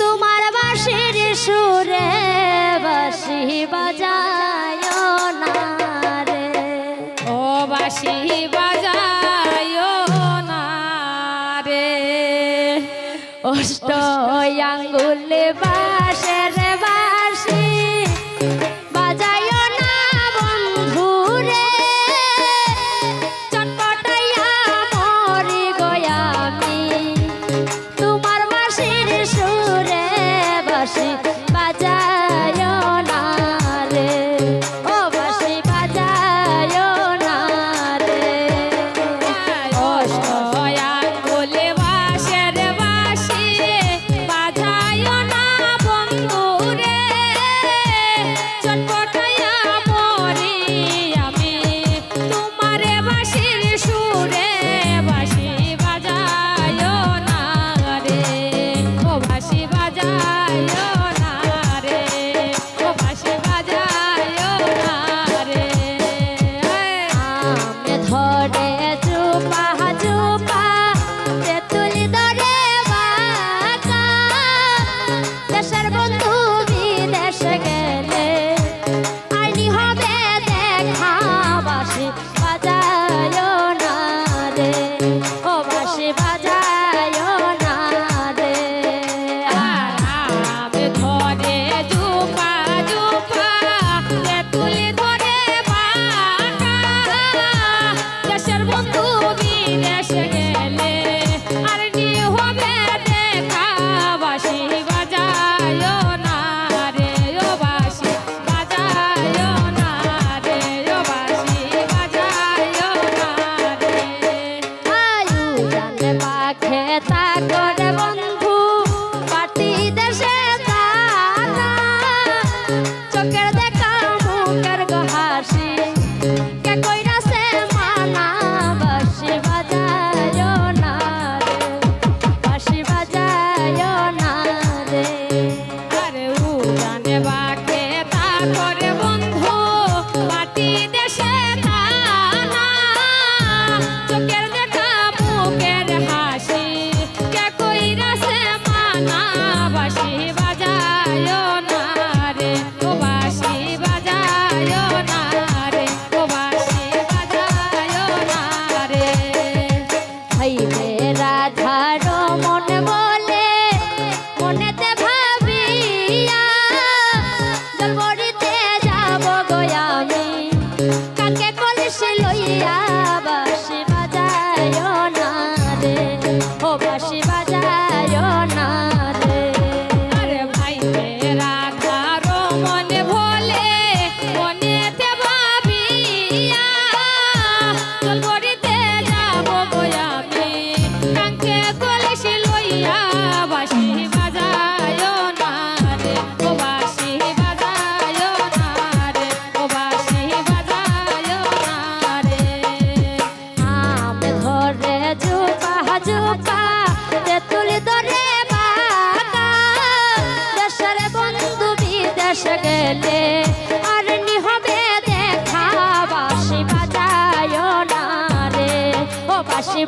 তোমার বাসির সুরে বাসি বাজায় নারে ও বাসি বাজায় নারে অষ্ট আঙ্গুলে বাসের বাসি Thank you. 十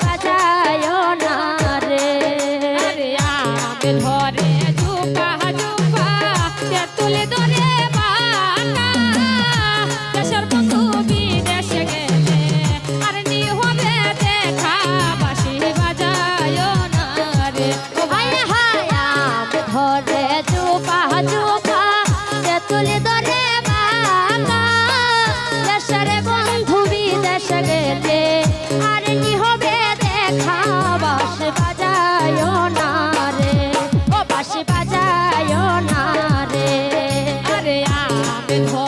বাজার। it home.